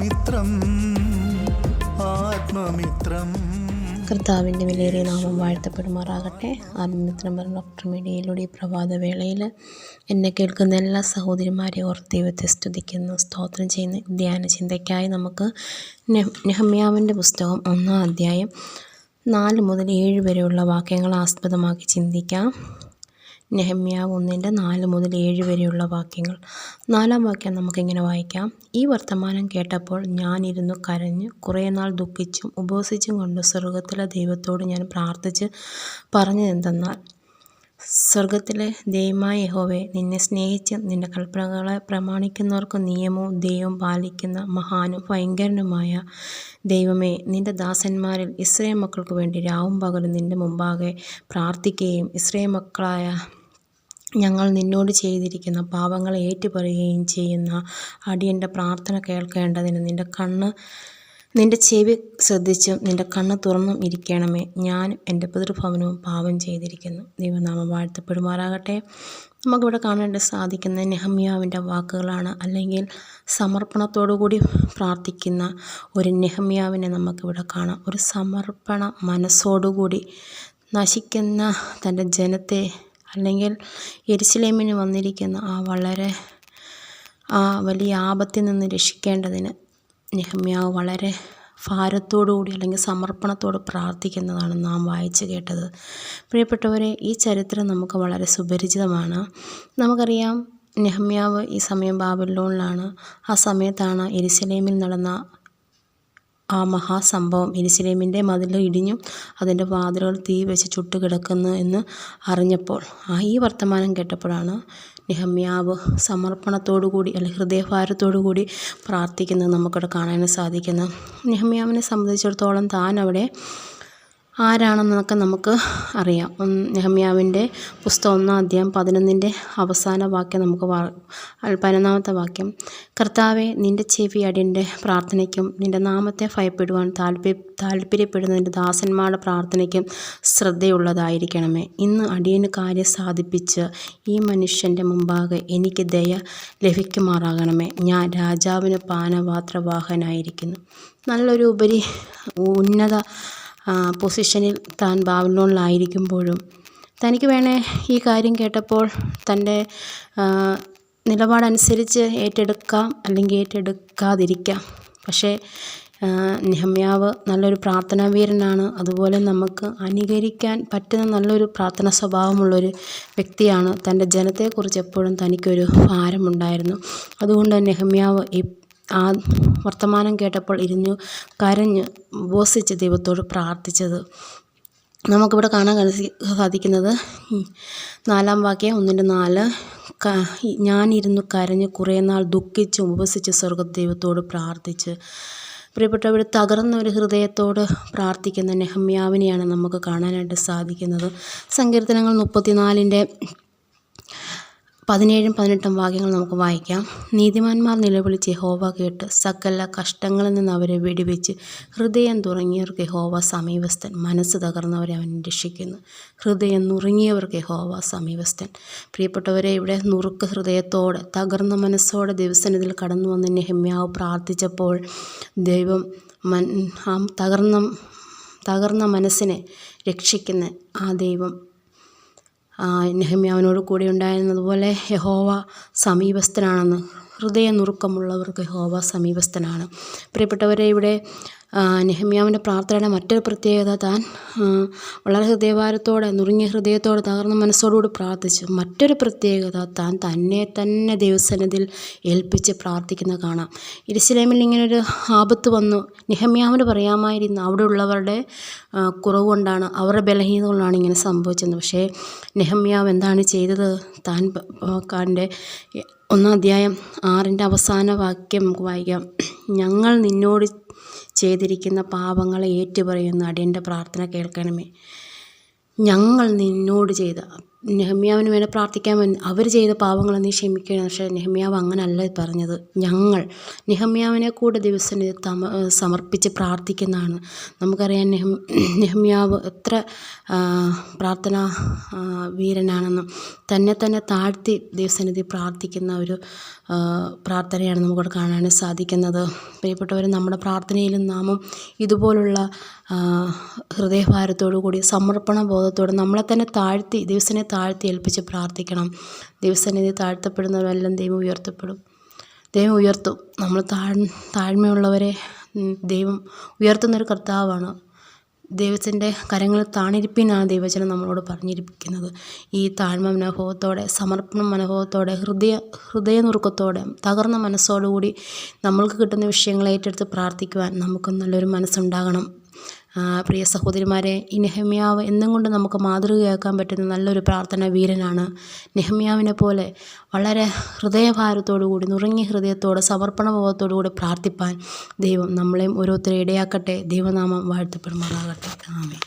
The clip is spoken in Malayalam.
ആത്മമിത്രം ആത്മമിത്രം. കർത്താവിന്റെ വിലയേറിയ നാമം വാഴ്ത്തപ്പെടുമാറാകട്ടെ. ആത്മമിത്രം പറഞ്ഞ ഡോക്ടർ മീഡിയയിലൂടെ ഈ പ്രഭാതവേളയിൽ എന്നെ കേൾക്കുന്ന എല്ലാ സഹോദരിമാരെയും ഓർത്ത് ദൈവത്തെ സ്തുതിക്കുന്നു. സ്തോത്രം ചെയ്യുന്ന ധ്യാന ചിന്തയ്ക്കായി നമുക്ക് നെഹമ്യാവിന്റെ പുസ്തകം ഒന്നാം അധ്യായം നാല് മുതൽ ഏഴ് വരെയുള്ള വാക്യങ്ങൾ ആസ്പദമാക്കി ചിന്തിക്കാം. നെഹമ്യാവ് ഒന്നിന്റെ നാല് മുതൽ ഏഴ് വരെയുള്ള വാക്യങ്ങൾ. നാലാം വാക്യം നമുക്കിങ്ങനെ വായിക്കാം. ഈ വർത്തമാനം കേട്ടപ്പോൾ ഞാനിരുന്നു കരഞ്ഞ് കുറേ നാൾ ദുഃഖിച്ചും ഉപവസിച്ചും കൊണ്ട് സ്വർഗത്തിലെ ദൈവത്തോട് ഞാൻ പ്രാർത്ഥിച്ച് പറഞ്ഞതെന്തെന്നാൽ സ്വർഗത്തിലെ ദൈവമായ യഹോവെ നിന്നെ സ്നേഹിച്ച് നിന്റെ കൽപ്പനകളെ പ്രമാണിക്കുന്നവർക്ക് നിയമവും ദൈവം പാലിക്കുന്ന മഹാനും ഭയങ്കരനുമായ ദൈവമേ നിന്റെ ദാസന്മാരിൽ ഇസ്രേ മക്കൾക്ക് വേണ്ടി രാവും പകലും നിന്റെ മുമ്പാകെ പ്രാർത്ഥിക്കുകയും ഇസ്രേ മക്കളായ ഞങ്ങൾ നിന്നോട് ചെയ്തിരിക്കുന്ന പാപങ്ങളെ ഏറ്റുപറയുകയും ചെയ്യുന്ന അടിയന്റെ പ്രാർത്ഥന കേൾക്കേണ്ടതിന് നിന്റെ കണ്ണ് നിന്റെ ചെവി ശ്രദ്ധിച്ചും നിന്റെ കണ്ണ് തുറന്നും ഇരിക്കണമേ. ഞാനും എന്റെ പിതൃഭവനവും പാപം ചെയ്തിരിക്കുന്നു. ദൈവനാമം വാഴ്ത്തപ്പെടുമാറാകട്ടെ. നമുക്കിവിടെ കാണേണ്ട സാധിക്കുന്ന നെഹമ്യാവിന്റെ വാക്കുകളാണ്. അല്ലെങ്കിൽ സമർപ്പണത്തോടുകൂടി പ്രാർത്ഥിക്കുന്ന ഒരു നെഹമ്യാവിനെ നമുക്കിവിടെ കാണാം. ഒരു സമർപ്പണ മനസ്സോടുകൂടി നശിക്കുന്ന തന്റെ ജനത്തെ അല്ലെങ്കിൽ എരിശിലേമിന് വന്നിരിക്കുന്ന ആ വളരെ ആ വലിയ ആപത്തിൽ നിന്ന് രക്ഷിക്കേണ്ടതിന് നെഹമ്യാവ് വളരെ ഭാരത്തോടുകൂടി അല്ലെങ്കിൽ സമർപ്പണത്തോട് പ്രാർത്ഥിക്കുന്നതാണ് നാം വായിച്ചു കേട്ടത്. പ്രിയപ്പെട്ടവരെ ഈ ചരിത്രം നമുക്ക് വളരെ സുപരിചിതമാണ്. നമുക്കറിയാം നെഹമ്യാവ് ഈ സമയം ബാബിലോണിലാണ്. ആ സമയത്താണ് എരിസലേമിൽ നടന്ന ആ മഹാസംഭവം ഇരുസലേമിന്റെ മതിൽ ഇടിഞ്ഞു അതിന്റെ വാതിലുകൾ തീ വെച്ച് ചുട്ടുകിടക്കുന്നു എന്ന് അറിഞ്ഞപ്പോൾ ആ ഈ വർത്തമാനം കേട്ടപ്പോഴാണ് നെഹമ്യാവ് സമർപ്പണത്തോടുകൂടി അല്ലെങ്കിൽ ഹൃദയഭാരത്തോടുകൂടി പ്രാർത്ഥിക്കുന്നത് നമുക്കിവിടെ കാണാൻ സാധിക്കുന്നത്. നെഹമ്യാവിനെ സംബന്ധിച്ചിടത്തോളം താൻ അവിടെ ആരാണെന്നൊക്കെ നമുക്ക് അറിയാം. നെഹമ്യാവിന്റെ പുസ്തകം ഒന്നാം അധ്യായം പതിനൊന്നിന്റെ അവസാന വാക്യം നമുക്ക് വാ പതിനൊന്നാമത്തെ വാക്യം. കർത്താവെ നിന്റെ ചെവി അടിയന്റെ പ്രാർത്ഥനയ്ക്കും നിന്റെ നാമത്തെ ഭയപ്പെടുവാൻ താല്പര്യ താല്പര്യപ്പെടുന്ന നിന്റെ ദാസന്മാരുടെ പ്രാർത്ഥനയ്ക്കും ശ്രദ്ധയുള്ളതായിരിക്കണമേ. ഇന്ന് അടിയന് കാര്യം സാധിപ്പിച്ച് ഈ മനുഷ്യന്റെ മുമ്പാകെ എനിക്ക് ദയ ലഭിക്കുമാറാകണമേ. ഞാൻ രാജാവിന് പാനപാത്രവാഹനായിരിക്കുന്നു. നല്ലൊരു ഉപരി ഉന്നത പൊസിഷനിൽ താൻ ബാബിലോണിലായിരിക്കുമ്പോഴും തനിക്ക് വേണേ ഈ കാര്യം കേട്ടപ്പോൾ തന്റെ നിലപാടനുസരിച്ച് ഏറ്റെടുക്കാം അല്ലെങ്കിൽ ഏറ്റെടുക്കാതിരിക്കാം. പക്ഷേ നെഹമ്യാവ് നല്ലൊരു പ്രാർത്ഥനാവീരനാണ് അതുപോലെ നമുക്ക് അനുകരിക്കാൻ പറ്റുന്ന നല്ലൊരു പ്രാർത്ഥന സ്വഭാവമുള്ളൊരു വ്യക്തിയാണ്. തന്റെ ജനത്തെക്കുറിച്ച് എപ്പോഴും തനിക്കൊരു ഭാരമുണ്ടായിരുന്നു. അതുകൊണ്ട് നെഹമ്യാവ് ആ വർത്തമാനം കേട്ടപ്പോൾ ഇരുന്നു കരഞ്ഞ് ഉപവസിച്ച് ദൈവത്തോട് പ്രാർത്ഥിച്ചത്. നമുക്കിവിടെ കാണാൻ സാധിക്കുന്നത് നാലാം വാക്യം ഒന്നിന്റെ നാല്. ഞാനിരുന്നു കരഞ്ഞ് കുറേ നാൾ ദുഃഖിച്ച് ഉപസിച്ച് സ്വർഗ ദൈവത്തോട് പ്രാർത്ഥിച്ച്. പ്രിയപ്പെട്ടവർ തകർന്ന ഒരു ഹൃദയത്തോട് പ്രാർത്ഥിക്കുന്ന നെഹമ്യാവിനെയാണ് നമുക്ക് കാണാനായിട്ട് സാധിക്കുന്നത്. സങ്കീർത്തനങ്ങൾ മുപ്പത്തിനാലിന്റെ പതിനേഴും പതിനെട്ടും വാക്യങ്ങൾ നമുക്ക് വായിക്കാം. നീതിമാന്മാർ നിലവിളിച്ച് യഹോവ കേട്ട് സകല കഷ്ടങ്ങളിൽ നിന്ന് അവരെ വെടിവെച്ച് ഹൃദയം തുറങ്ങിയവർക്ക് യഹോവ സമീപസ്ഥൻ. മനസ്സ് തകർന്നവരെ അവൻ രക്ഷിക്കുന്നു. ഹൃദയം നുറുങ്ങിയവർക്ക് യഹോവ സമീപസ്ഥൻ. പ്രിയപ്പെട്ടവരെ ഇവിടെ നുറുക്ക് ഹൃദയത്തോടെ തകർന്ന മനസ്സോടെ ദിവസനിധിൽ കടന്നു വന്ന് നെഹമ്യാവ് പ്രാർത്ഥിച്ചപ്പോൾ ദൈവം മൻ ആ തകർന്ന തകർന്ന മനസ്സിനെ രക്ഷിക്കുന്ന ആ ദൈവം നെഹമ്യാവിനോട് കൂടെ ഉണ്ടായിരുന്നതുപോലെ യഹോവ സമീപസ്ഥനാണെന്ന് ഹൃദയ നുറുക്കമുള്ളവർക്ക് യഹോവ സമീപസ്ഥനാണ്. പ്രിയപ്പെട്ടവരെ ഇവിടെ നെഹമ്യാവിന്റെ പ്രാർത്ഥനയുടെ മറ്റൊരു പ്രത്യേകത താൻ വളരെ ഹൃദയഭാരത്തോടെ നുറുങ്ങിയ ഹൃദയത്തോടെ തകർന്ന മനസ്സോടുകൂടി പ്രാർത്ഥിച്ചു മറ്റൊരു പ്രത്യേകത താൻ തന്നെ തന്നെ ദൈവസന്നിധിയിൽ ഏൽപ്പിച്ച് പ്രാർത്ഥിക്കുന്നത് കാണാം. ഇരിശിലേമിൽ ഇങ്ങനൊരു ആപത്ത് വന്നു. നെഹമ്യാവിന് പറയാമായിരുന്നു അവിടെ ഉള്ളവരുടെ കുറവ് കൊണ്ടാണ് അവരുടെ ബലഹീനത കൊണ്ടാണ് ഇങ്ങനെ സംഭവിച്ചത്. പക്ഷേ നെഹമ്യാവ് എന്താണ് ചെയ്തത്? താൻ കാന്റെ ഒന്നാം അധ്യായം ആറിന്റെ അവസാന വാക്യം നമുക്ക് വായിക്കാം. ഞങ്ങൾ നിന്നോട് ചെയ്തിരിക്കുന്ന പാപങ്ങളെ ഏറ്റുപറയുന്ന അടിയന്റെ പ്രാർത്ഥന കേൾക്കണമേ. ഞങ്ങൾ നിന്നോട് ചെയ്ത നെഹമ്യാവിന് വേണ്ടി പ്രാർത്ഥിക്കാൻ അവർ ചെയ്ത പാവങ്ങളെ നീ ക്ഷമിക്കണം പക്ഷേ നെഹമ്യാവ് അങ്ങനല്ല പറഞ്ഞത്. ഞങ്ങൾ നെഹമ്യാവിനെ കൂടെ ദിവസം തമ സമർപ്പിച്ച് പ്രാർത്ഥിക്കുന്നതാണ്. നമുക്കറിയാം നെഹം നെഹമ്യാവ് എത്ര പ്രാർത്ഥന വീരനാണെന്നും തന്നെ തന്നെ താഴ്ത്തി ദൈവസന്നിധി പ്രാർത്ഥിക്കുന്ന ഒരു പ്രാർത്ഥനയാണ് നമുക്കിവിടെ കാണാൻ സാധിക്കുന്നത്. പ്രിയപ്പെട്ടവർ നമ്മുടെ പ്രാർത്ഥനയിലും നാമും ഇതുപോലുള്ള ഹൃദയഭാരത്തോടു കൂടി സമർപ്പണ ബോധത്തോടെ നമ്മളെ തന്നെ താഴ്ത്തി ദൈവത്തിനെ താഴ്ത്തി ഏൽപ്പിച്ച് പ്രാർത്ഥിക്കണം. ദൈവസന്നിധി താഴ്ത്തപ്പെടുന്നവരെല്ലാം ദൈവം ഉയർത്തപ്പെടും. ദൈവം ഉയർത്തും. നമ്മൾ താഴ് താഴ്മയുള്ളവരെ ദൈവം ഉയർത്തുന്നൊരു കർത്താവാണ്. ദൈവത്തിന്റെ കരങ്ങൾ താണിരിപ്പിനാണ് ദൈവചനം നമ്മളോട് പറഞ്ഞിരിക്കുന്നത് ഈ താഴ്മ മനോഭാവത്തോടെ സമർപ്പണ മനോഭാവത്തോടെ ഹൃദയ ഹൃദയനുറുക്കത്തോടെ തകർന്ന മനസ്സോടുകൂടി നമ്മൾക്ക് കിട്ടുന്ന വിഷയങ്ങൾ ഏറ്റെടുത്ത് പ്രാർത്ഥിക്കുവാൻ നമുക്ക് നല്ലൊരു മനസ്സുണ്ടാകണം. പ്രിയ സഹോദരിമാരെ ഈ നെഹമ്യാവ് എന്നും കൊണ്ട് നമുക്ക് മാതൃകയാക്കാൻ പറ്റുന്ന നല്ലൊരു പ്രാർത്ഥന വീരനാണ് നെഹമ്യാവിനെ പോലെ വളരെ ഹൃദയഭാരത്തോടുകൂടി നുറങ്ങിയ ഹൃദയത്തോട് ഹൃദയത്തോടെ സമർപ്പണബോധത്തോടു കൂടി പ്രാർത്ഥിപ്പാൻ ദൈവം നമ്മളെയും ഓരോരുത്തരെ ഇടയാക്കട്ടെ. ദൈവനാമം വാഴ്ത്തപ്പെടുമാറാകട്ടെ. ആമേൻ.